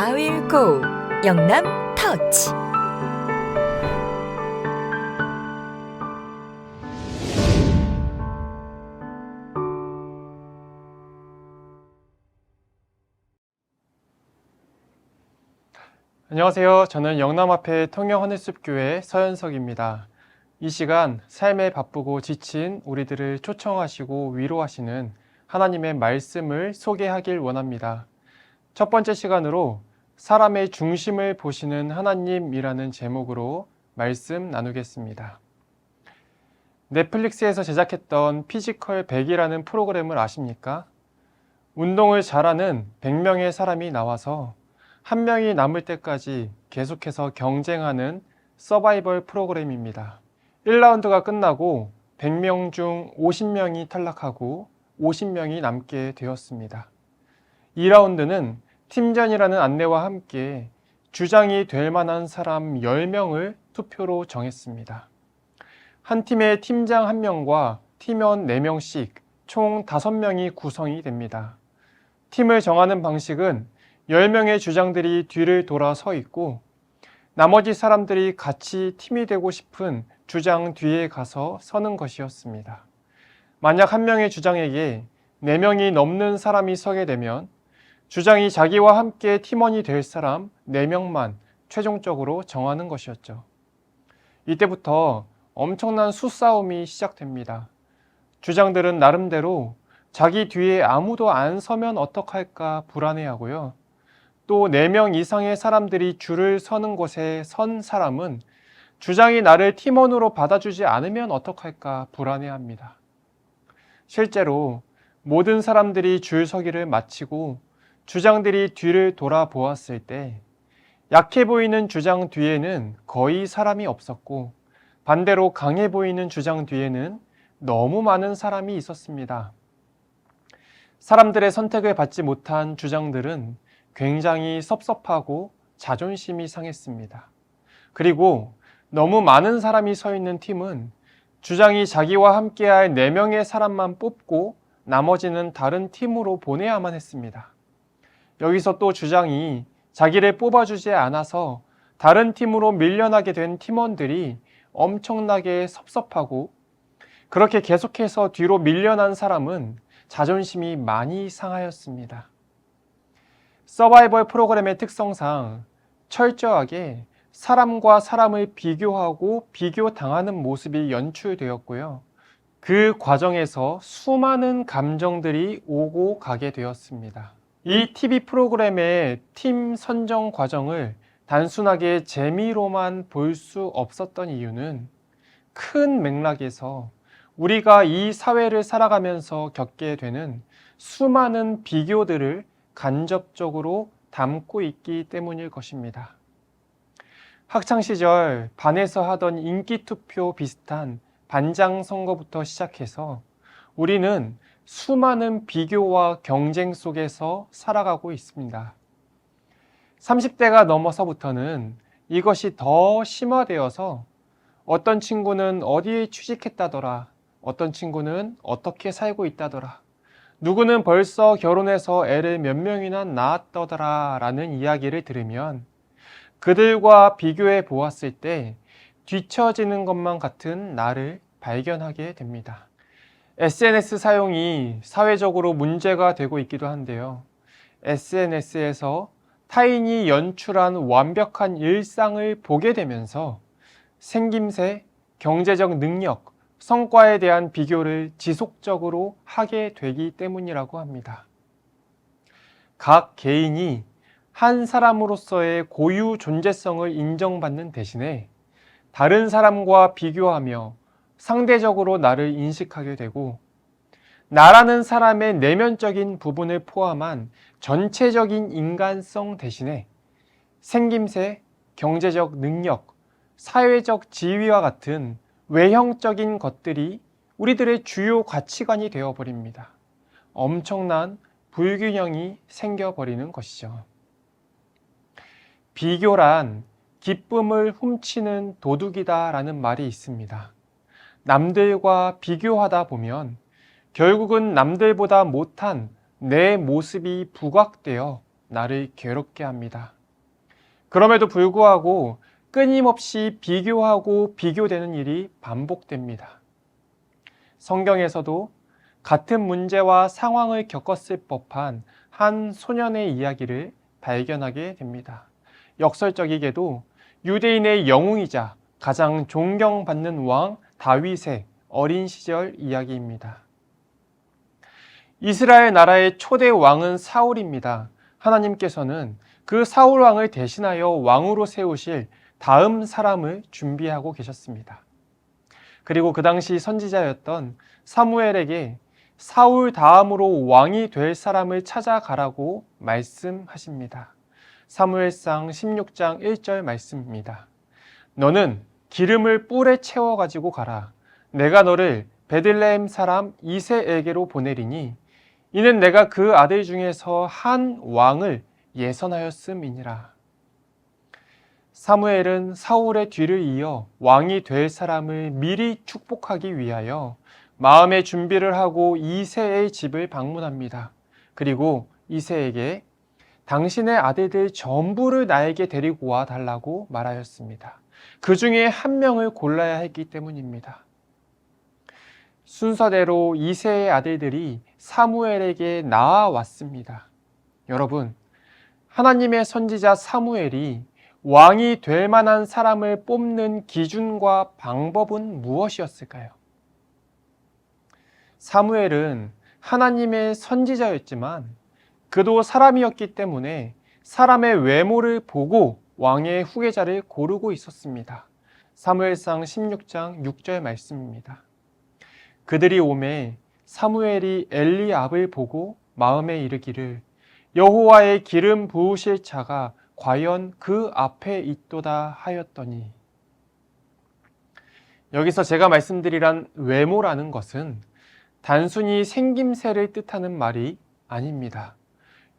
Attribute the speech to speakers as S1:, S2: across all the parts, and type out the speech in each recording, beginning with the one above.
S1: 아윌고 영남 터치
S2: 안녕하세요. 저는 영남 앞에 통영 하늘숲교회 서현석입니다. 이 시간 삶에 바쁘고 지친 우리들을 초청하시고 위로하시는 하나님의 말씀을 소개하길 원합니다. 첫 번째 시간으로 사람의 중심을 보시는 하나님이라는 제목으로 말씀 나누겠습니다. 넷플릭스에서 제작했던 피지컬 100이라는 프로그램을 아십니까? 운동을 잘하는 100명의 사람이 나와서 한 명이 남을 때까지 계속해서 경쟁하는 서바이벌 프로그램입니다. 1라운드가 끝나고 100명 중 50명이 탈락하고 50명이 남게 되었습니다. 2라운드는 팀전이라는 안내와 함께 주장이 될 만한 사람 10명을 투표로 정했습니다. 한 팀의 팀장 1명과 팀원 4명씩 총 5명이 구성이 됩니다. 팀을 정하는 방식은 10명의 주장들이 뒤를 돌아 서 있고 나머지 사람들이 같이 팀이 되고 싶은 주장 뒤에 가서 서는 것이었습니다. 만약 한 명의 주장에게 4명이 넘는 사람이 서게 되면 주장이 자기와 함께 팀원이 될 사람 4명만 최종적으로 정하는 것이었죠. 이때부터 엄청난 수싸움이 시작됩니다. 주장들은 나름대로 자기 뒤에 아무도 안 서면 어떡할까 불안해하고요. 또 4명 이상의 사람들이 줄을 서는 곳에 선 사람은 주장이 나를 팀원으로 받아주지 않으면 어떡할까 불안해합니다. 실제로 모든 사람들이 줄 서기를 마치고 주장들이 뒤를 돌아보았을 때 약해 보이는 주장 뒤에는 거의 사람이 없었고 반대로 강해 보이는 주장 뒤에는 너무 많은 사람이 있었습니다. 사람들의 선택을 받지 못한 주장들은 굉장히 섭섭하고 자존심이 상했습니다. 그리고 너무 많은 사람이 서 있는 팀은 주장이 자기와 함께할 4명의 사람만 뽑고 나머지는 다른 팀으로 보내야만 했습니다. 여기서 또 주장이 자기를 뽑아주지 않아서 다른 팀으로 밀려나게 된 팀원들이 엄청나게 섭섭하고 그렇게 계속해서 뒤로 밀려난 사람은 자존심이 많이 상하였습니다. 서바이벌 프로그램의 특성상 철저하게 사람과 사람을 비교하고 비교당하는 모습이 연출되었고요. 그 과정에서 수많은 감정들이 오고 가게 되었습니다. 이 TV 프로그램의 팀 선정 과정을 단순하게 재미로만 볼 수 없었던 이유는 큰 맥락에서 우리가 이 사회를 살아가면서 겪게 되는 수많은 비교들을 간접적으로 담고 있기 때문일 것입니다. 학창 시절 반에서 하던 인기 투표 비슷한 반장 선거부터 시작해서 우리는 수많은 비교와 경쟁 속에서 살아가고 있습니다. 30대가 넘어서부터는 이것이 더 심화되어서 어떤 친구는 어디에 취직했다더라, 어떤 친구는 어떻게 살고 있다더라, 누구는 벌써 결혼해서 애를 몇 명이나 낳았더라 라는 이야기를 들으면 그들과 비교해 보았을 때 뒤처지는 것만 같은 나를 발견하게 됩니다. SNS 사용이 사회적으로 문제가 되고 있기도 한데요. SNS에서 타인이 연출한 완벽한 일상을 보게 되면서 생김새, 경제적 능력, 성과에 대한 비교를 지속적으로 하게 되기 때문이라고 합니다. 각 개인이 한 사람으로서의 고유 존재성을 인정받는 대신에 다른 사람과 비교하며 상대적으로 나를 인식하게 되고 나라는 사람의 내면적인 부분을 포함한 전체적인 인간성 대신에 생김새, 경제적 능력, 사회적 지위와 같은 외형적인 것들이 우리들의 주요 가치관이 되어버립니다. 엄청난 불균형이 생겨버리는 것이죠. 비교란 기쁨을 훔치는 도둑이다 라는 말이 있습니다. 남들과 비교하다 보면 결국은 남들보다 못한 내 모습이 부각되어 나를 괴롭게 합니다. 그럼에도 불구하고 끊임없이 비교하고 비교되는 일이 반복됩니다. 성경에서도 같은 문제와 상황을 겪었을 법한 한 소년의 이야기를 발견하게 됩니다. 역설적이게도 유대인의 영웅이자 가장 존경받는 왕 다윗의 어린 시절 이야기입니다. 이스라엘 나라의 초대 왕은 사울입니다. 하나님께서는 그 사울 왕을 대신하여 왕으로 세우실 다음 사람을 준비하고 계셨습니다. 그리고 그 당시 선지자였던 사무엘에게 사울 다음으로 왕이 될 사람을 찾아가라고 말씀하십니다. 사무엘상 16장 1절 말씀입니다. 너는 기름을 뿔에 채워 가지고 가라. 내가 너를 베들레헴 사람 이세에게로 보내리니 이는 내가 그 아들 중에서 한 왕을 예선하였음이니라. 사무엘은 사울의 뒤를 이어 왕이 될 사람을 미리 축복하기 위하여 마음의 준비를 하고 이세의 집을 방문합니다. 그리고 이세에게 당신의 아들들 전부를 나에게 데리고 와 달라고 말하였습니다. 그 중에 한 명을 골라야 했기 때문입니다. 순서대로 이세의 아들들이 사무엘에게 나아왔습니다. 여러분, 하나님의 선지자 사무엘이 왕이 될 만한 사람을 뽑는 기준과 방법은 무엇이었을까요? 사무엘은 하나님의 선지자였지만 그도 사람이었기 때문에 사람의 외모를 보고 왕의 후계자를 고르고 있었습니다. 사무엘상 16장 6절 말씀입니다. 그들이 오매 사무엘이 엘리압을 보고 마음에 이르기를 여호와의 기름 부으실 자가 과연 그 앞에 있도다 하였더니 여기서 제가 말씀드리란 외모라는 것은 단순히 생김새를 뜻하는 말이 아닙니다.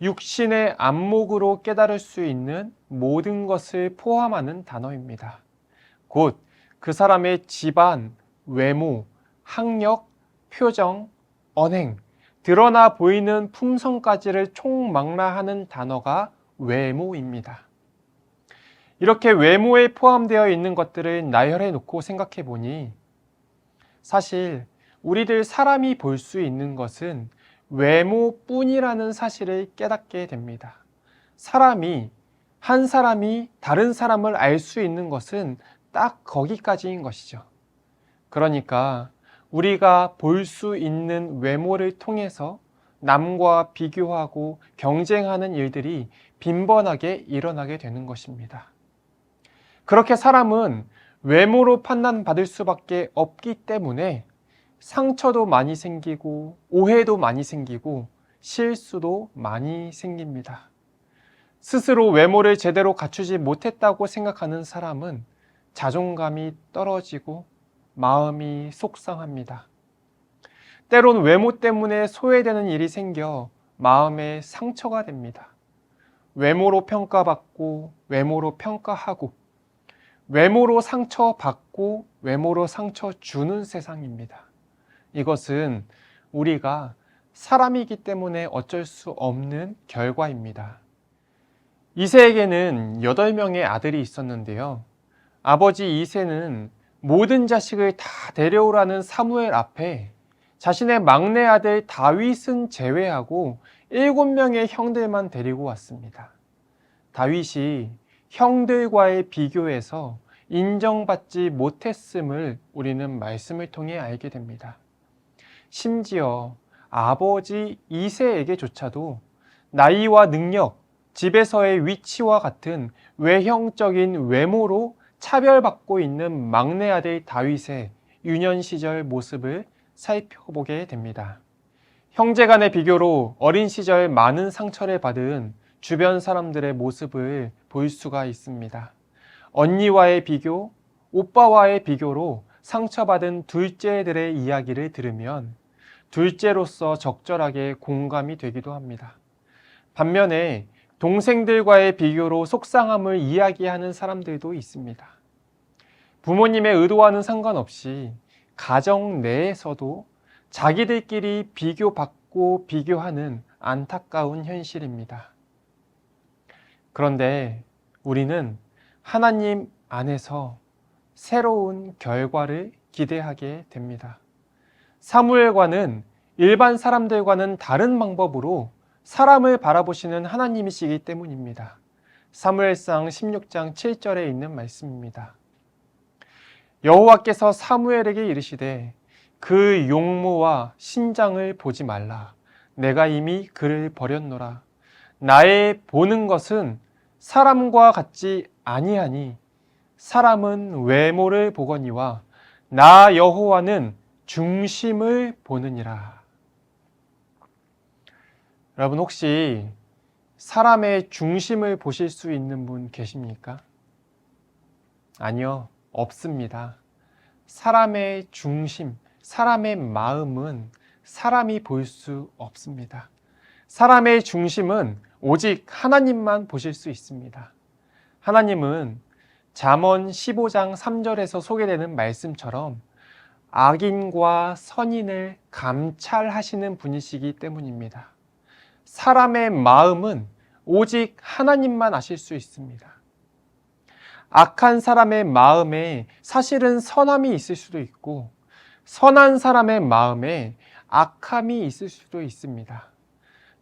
S2: 육신의 안목으로 깨달을 수 있는 모든 것을 포함하는 단어입니다. 곧 그 사람의 집안, 외모, 학력, 표정, 언행, 드러나 보이는 품성까지를 총망라하는 단어가 외모입니다. 이렇게 외모에 포함되어 있는 것들을 나열해 놓고 생각해 보니 사실 우리들 사람이 볼 수 있는 것은 외모뿐이라는 사실을 깨닫게 됩니다. 사람이, 한 사람이 다른 사람을 알 수 있는 것은 딱 거기까지인 것이죠. 그러니까 우리가 볼 수 있는 외모를 통해서 남과 비교하고 경쟁하는 일들이 빈번하게 일어나게 되는 것입니다. 그렇게 사람은 외모로 판단받을 수밖에 없기 때문에 상처도 많이 생기고 오해도 많이 생기고 실수도 많이 생깁니다. 스스로 외모를 제대로 갖추지 못했다고 생각하는 사람은 자존감이 떨어지고 마음이 속상합니다. 때론 외모 때문에 소외되는 일이 생겨 마음에 상처가 됩니다. 외모로 평가받고 외모로 평가하고 외모로 상처받고 외모로 상처 주는 세상입니다. 이것은 우리가 사람이기 때문에 어쩔 수 없는 결과입니다. 이세에게는 8명의 아들이 있었는데요. 아버지 이세는 모든 자식을 다 데려오라는 사무엘 앞에 자신의 막내 아들 다윗은 제외하고 7명의 형들만 데리고 왔습니다. 다윗이 형들과의 비교에서 인정받지 못했음을 우리는 말씀을 통해 알게 됩니다. 심지어 아버지 이세에게조차도 나이와 능력, 집에서의 위치와 같은 외형적인 외모로 차별받고 있는 막내 아들 다윗의 유년 시절 모습을 살펴보게 됩니다. 형제 간의 비교로 어린 시절 많은 상처를 받은 주변 사람들의 모습을 볼 수가 있습니다. 언니와의 비교, 오빠와의 비교로 상처받은 둘째들의 이야기를 들으면 둘째로서 적절하게 공감이 되기도 합니다. 반면에 동생들과의 비교로 속상함을 이야기하는 사람들도 있습니다. 부모님의 의도와는 상관없이 가정 내에서도 자기들끼리 비교받고 비교하는 안타까운 현실입니다. 그런데 우리는 하나님 안에서 새로운 결과를 기대하게 됩니다. 사무엘과는 일반 사람들과는 다른 방법으로 사람을 바라보시는 하나님이시기 때문입니다. 사무엘상 16장 7절에 있는 말씀입니다. 여호와께서 사무엘에게 이르시되 그 용모와 신장을 보지 말라. 내가 이미 그를 버렸노라. 나의 보는 것은 사람과 같지 아니하니 사람은 외모를 보거니와 나 여호와는 중심을 보느니라. 여러분 혹시 사람의 중심을 보실 수 있는 분 계십니까? 아니요, 없습니다. 사람의 중심, 사람의 마음은 사람이 볼 수 없습니다. 사람의 중심은 오직 하나님만 보실 수 있습니다. 하나님은 잠언 15장 3절에서 소개되는 말씀처럼 악인과 선인을 감찰하시는 분이시기 때문입니다. 사람의 마음은 오직 하나님만 아실 수 있습니다. 악한 사람의 마음에 사실은 선함이 있을 수도 있고, 선한 사람의 마음에 악함이 있을 수도 있습니다.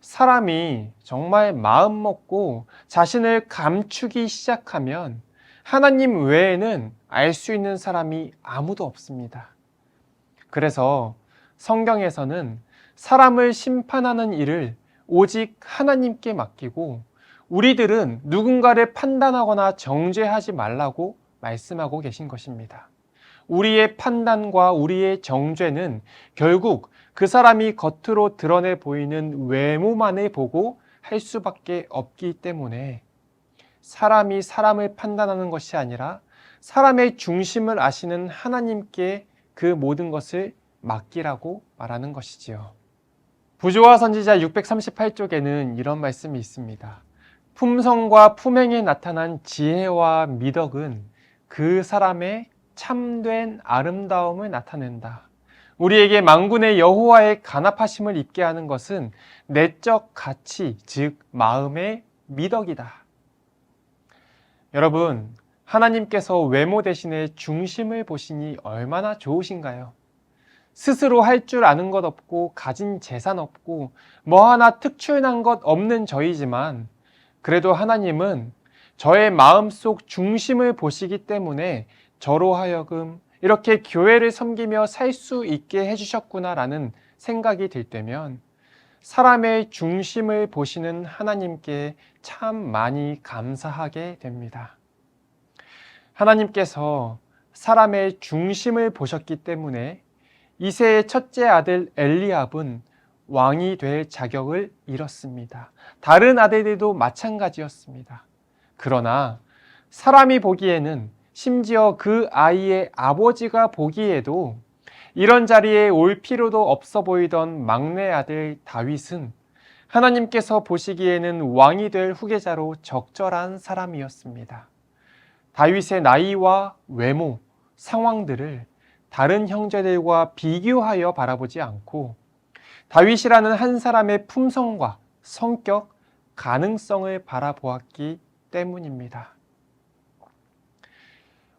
S2: 사람이 정말 마음 먹고 자신을 감추기 시작하면 하나님 외에는 알 수 있는 사람이 아무도 없습니다. 그래서 성경에서는 사람을 심판하는 일을 오직 하나님께 맡기고 우리들은 누군가를 판단하거나 정죄하지 말라고 말씀하고 계신 것입니다. 우리의 판단과 우리의 정죄는 결국 그 사람이 겉으로 드러내 보이는 외모만을 보고 할 수밖에 없기 때문에 사람이 사람을 판단하는 것이 아니라 사람의 중심을 아시는 하나님께 그 모든 것을 맡기라고 말하는 것이지요. 부조와 선지자 638쪽에는 이런 말씀이 있습니다. 품성과 품행에 나타난 지혜와 미덕은 그 사람의 참된 아름다움을 나타낸다. 우리에게 망군의 여호와의 간합하심을 입게 하는 것은 내적 가치, 즉 마음의 미덕이다. 여러분, 하나님께서 외모 대신에 중심을 보시니 얼마나 좋으신가요? 스스로 할 줄 아는 것 없고 가진 재산 없고 뭐 하나 특출난 것 없는 저이지만 그래도 하나님은 저의 마음 속 중심을 보시기 때문에 저로 하여금 이렇게 교회를 섬기며 살 수 있게 해주셨구나라는 생각이 들 때면 사람의 중심을 보시는 하나님께 참 많이 감사하게 됩니다. 하나님께서 사람의 중심을 보셨기 때문에 이세의 첫째 아들 엘리압은 왕이 될 자격을 잃었습니다. 다른 아들들도 마찬가지였습니다. 그러나 사람이 보기에는 심지어 그 아이의 아버지가 보기에도 이런 자리에 올 필요도 없어 보이던 막내 아들 다윗은 하나님께서 보시기에는 왕이 될 후계자로 적절한 사람이었습니다. 다윗의 나이와 외모, 상황들을 다른 형제들과 비교하여 바라보지 않고 다윗이라는 한 사람의 품성과 성격, 가능성을 바라보았기 때문입니다.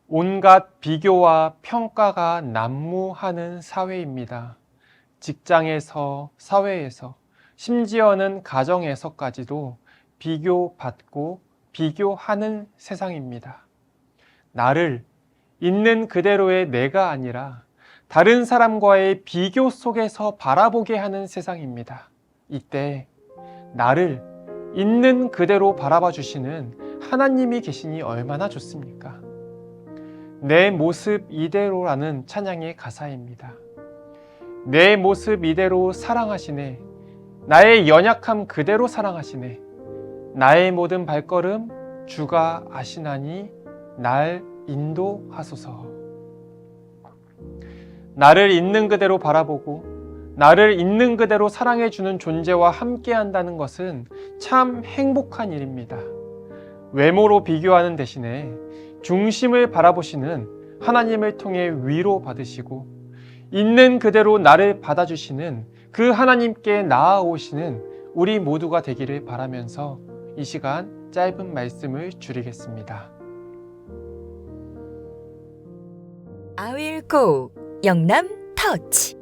S2: 온갖 비교와 평가가 난무하는 사회입니다. 직장에서, 사회에서, 심지어는 가정에서까지도 비교받고 비교하는 세상입니다. 나를 있는 그대로의 내가 아니라 다른 사람과의 비교 속에서 바라보게 하는 세상입니다. 이때 나를 있는 그대로 바라봐 주시는 하나님이 계시니 얼마나 좋습니까? 내 모습 이대로라는 찬양의 가사입니다. 내 모습 이대로 사랑하시네. 나의 연약함 그대로 사랑하시네. 나의 모든 발걸음 주가 아시나니 날 인도하소서. 나를 있는 그대로 바라보고 나를 있는 그대로 사랑해 주는 존재와 함께 한다는 것은 참 행복한 일입니다. 외모로 비교하는 대신에 중심을 바라보시는 하나님을 통해 위로 받으시고 있는 그대로 나를 받아주시는 그 하나님께 나아오시는 우리 모두가 되기를 바라면서 이 시간 짧은 말씀을 줄이겠습니다.
S1: Go 영남 터치